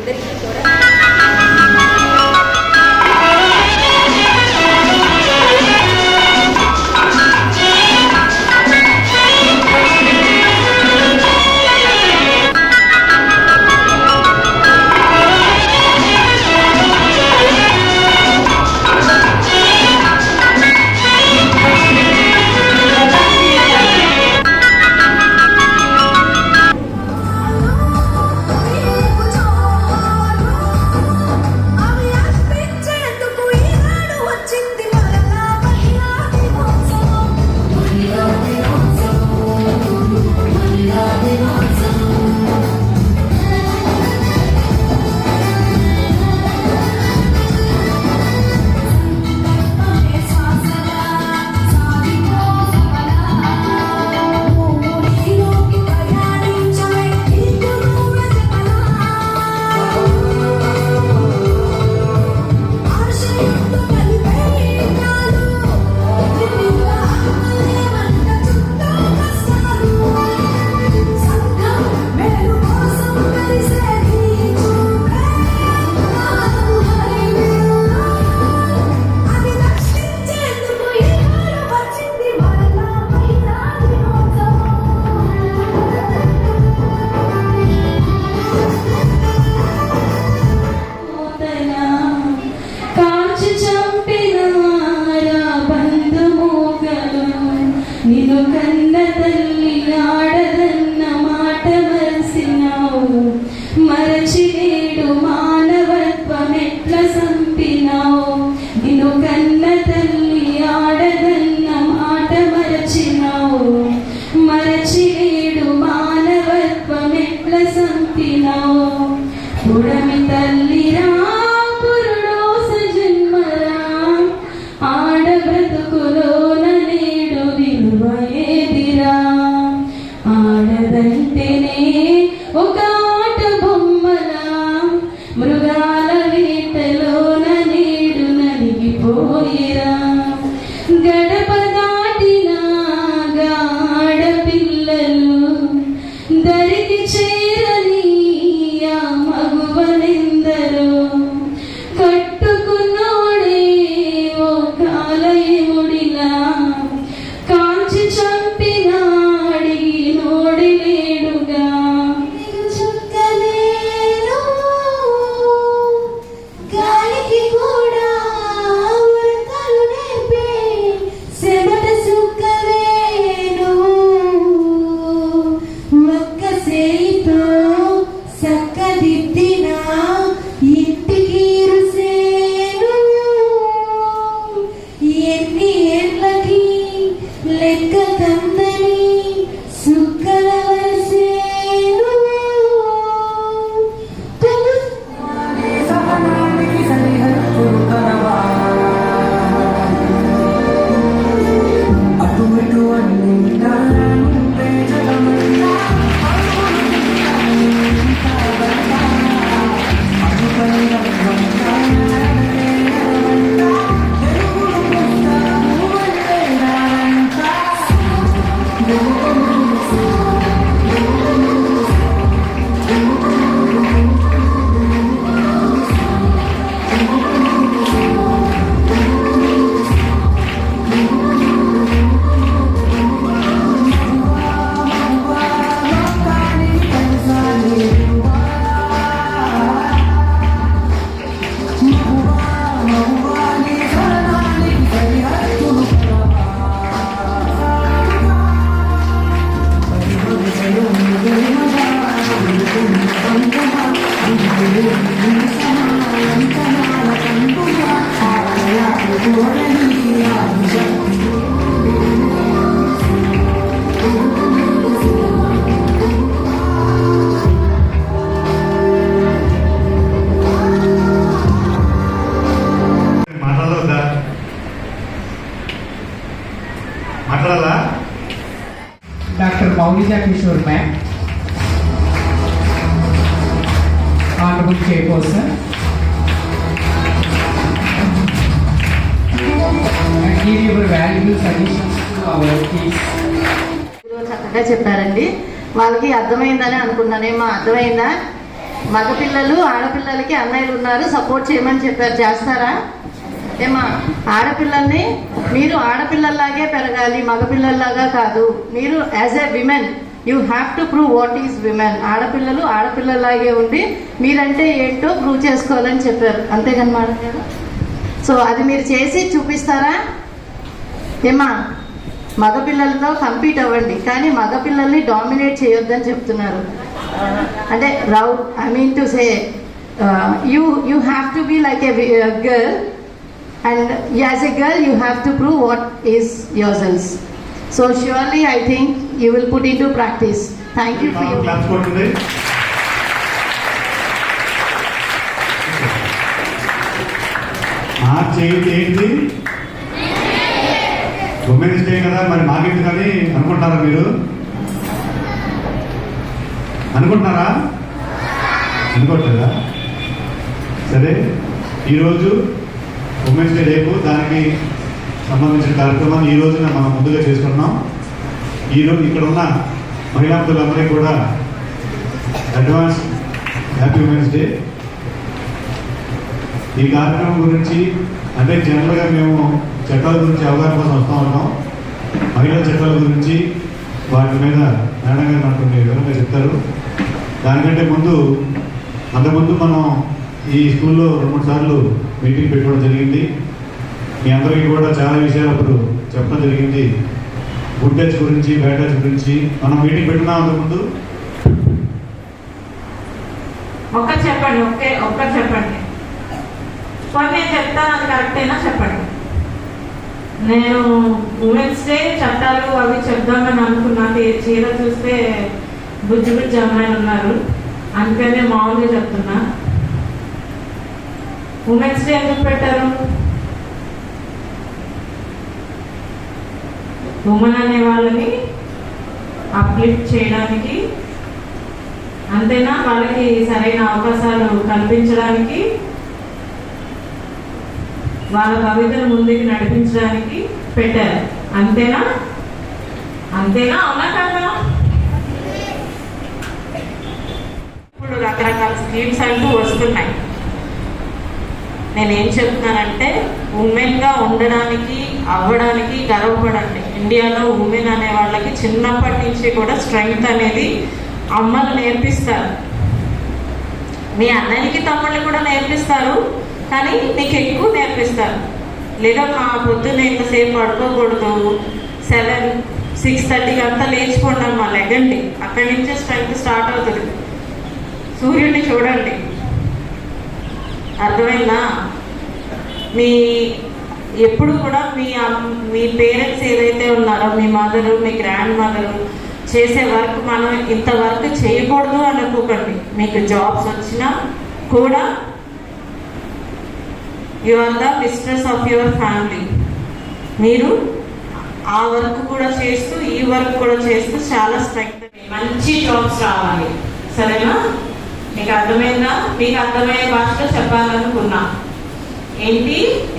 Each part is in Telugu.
అందరికీ We look ఒక Kishore ma'am honourable chairperson and give your valuable suggestions to our kids. చక్కగా చెప్పారండి. వాళ్ళకి అర్థమైందని అనుకున్నానేమో అర్థమైందా? మగపిల్లలు ఆడపిల్లలకి అన్నయ్యలు ఉన్నారు సపోర్ట్ చేయమని చెప్పారు. చేస్తారా? ఏమా ఆడపిల్లల్ని మీరు ఆడపిల్లల్లాగే పెరగాలి మగపిల్లల్లాగా కాదు. మీరు as a women you have to prove what is women ఆడపిల్లలు ఆడపిల్లలాగే ఉండి మీరంటే ఏంటో ప్రూవ్ చేసుకోవాలని చెప్పారు. అంతేగాని మేడం గారు? సో అది మీరు చేసి చూపిస్తారా? ఏమా? మగపిల్లలతో కంపీట్ అవ్వండి. కానీ మగపిల్లల్ని డామినేట్ చేయొద్దని చెప్తున్నారు. అంటే రౌ I mean to say you you have to be like a girl and as a girl you have to prove what is your self so surely I think you will put into practice thank you for you class కొట్టుంది March eighth ఏంటి ఉమెన్స్ డే కదా మరి మాకెందుకని అనుకుంటున్నారా మీరు? అనుకుంటున్నారా? అనుకోవట్లేదా సరే ఈరోజు ఉమెన్స్ డే రేపు దానికి సంబంధించిన కార్యక్రమాన్ని ఈ రోజున మనం ముందుగా చేసుకున్నాం ఈరోజు ఇక్కడ ఉన్న మహిళాంతులందరికీ కూడా అడ్వాన్స్ హ్యాపీ ఉమెన్స్ డే. ఈ కార్యక్రమం గురించి అంటే జనరల్గా మేము చట్టాల గురించి అవగాహన కోసం వస్తూ ఉన్నాం. మహిళా చట్టాల గురించి వాటి మీద మేడం గారు వివరంగా చెప్తారు. దానికంటే ముందు అంతకుముందు మనం ఈ స్కూల్లో రెండు మూడు సార్లు మీటింగ్ పెట్టుకోవడం జరిగింది. మీ అందరికీ కూడా చాలా విషయాలు అప్పుడు చెప్పడం జరిగింది. గుడ్ టచ్ గురించి బ్యాడ్ టచ్ గురించి మనం మీటింగ్ పెట్టినా అంతకుముందు. ఒక్క చెప్పండి ఒకే ఒక్క చెప్పండి. కొన్ని చెప్తాను అది కరెక్టేనా? చెప్పండి. నేను ఉమెన్స్ డే చట్టాలు అవి చెప్దామని అనుకున్నా. చీర చూస్తే బుజ్జి బుజ్జి అమ్మాయిలు ఉన్నారు. అందుకనే మామూలుగా చెప్తున్నా. ఉమెన్స్ డే ఎందుకు పెట్టారు? ఉమెన్ అనే వాళ్ళని అప్లిఫ్ట్ చేయడానికి అంతేనా? వాళ్ళకి సరైన అవకాశాలు కల్పించడానికి వాళ్ళ భవితను ముందుకు నడిపించడానికి పెట్టారు. అంతేనా? అంతేనా? అవునా కదా? ఇప్పుడు రకరకాల స్కీమ్స్ అంటూ వస్తున్నాయి. నేనేం చెప్తున్నానంటే ఉమెన్గా ఉండడానికి అవ్వడానికి గర్వపడండి. ఇండియాలో ఉమెన్ అనే వాళ్ళకి చిన్నప్పటి నుంచి కూడా స్ట్రెంగ్త్ అనేది అమ్మలు నేర్పిస్తారు. మీ అన్నయ్యకి తమ్ముళ్ళు కూడా నేర్పిస్తారు కానీ నీకు ఎక్కువ నేర్పిస్తారు. లేదా మా పొద్దున్న ఎంతసేపు పడుకోకూడదు సెవెన్ సిక్స్ థర్టీకి అంతా లేచిపోండి అమ్మా లెగండి. అక్కడి నుంచే స్ట్రెంగ్త్ స్టార్ట్ అవుతుంది. సూర్యుడిని చూడండి. అర్థమైందా? మీ ఎప్పుడు కూడా మీ మీ పేరెంట్స్ ఏదైతే ఉన్నారో మీ మదరు మీ గ్రాండ్ మదర్ చేసే వర్క్ మనం ఇంత వర్క్ చేయకూడదు అనుకోకండి. మీకు జాబ్స్ వచ్చినా కూడా you are the mistress of your family. మీరు ఆ వర్క్ కూడా చేస్తూ ఈ వర్క్ కూడా చేస్తూ చాలా స్ట్రెంగ్త్ మంచి జాబ్స్ రావాలి. సరేనా? మీకు అర్థమైందా? మీకు అర్థమయ్యే భాషలో చెప్పాలనుకున్నా. ఏంటి?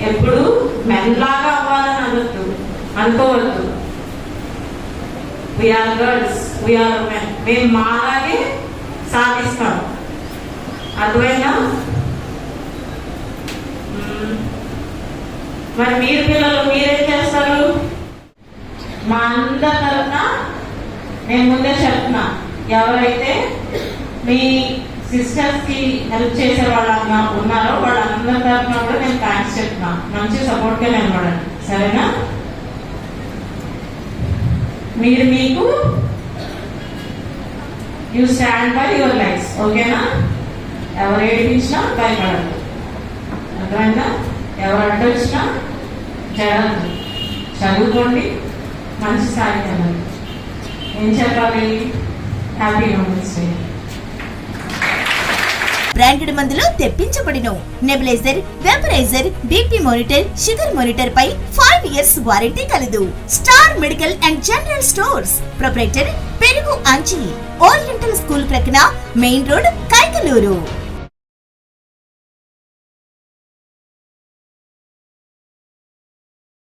ఎప్పుడు మెన్లాగా అవ్వాలని అనొద్దు. అనుకోవద్దు. వీఆర్ గర్ల్స్ వీఆర్ మెన్ మేము మాలాగే సాధిస్తాం. అర్థమైనా మరి మీరు పిల్లలు మీరేం చేస్తారు? మా అందరి తరఫున నేను ముందే చెప్తున్నా. ఎవరైతే మీ సిస్టర్స్కి హెల్ప్ చేసే వాళ్ళన్నా ఉన్నారో వాళ్ళందరి తరఫున కూడా నేను థ్యాంక్స్ చెప్తున్నాను మంచి సపోర్ట్గా నేను సరేనా? మీరు మీకు you stand by your life ఓకేనా? ఎవరు ఏడిపించినా భయపడద్దు. అర్థమైందా? ఎవరు అడ్డొచ్చినా జరగదు. చదువుకోండి. మంచి స్థాయికి ఏం చెప్పాలి? హ్యాపీ మూమెంట్స్ డే బ్రాండెడ్ మందులు తెప్పించబడిను. Nebuliser vaporiser BP monitor sugar monitor పై ఫైవ్ ఇయర్స్ వారంటీ కలదు. Star medical and general stores. Proprietor Perugu Anchi oriental school ప్రక్కన మెయిన్ రోడ్ కైకలూరు.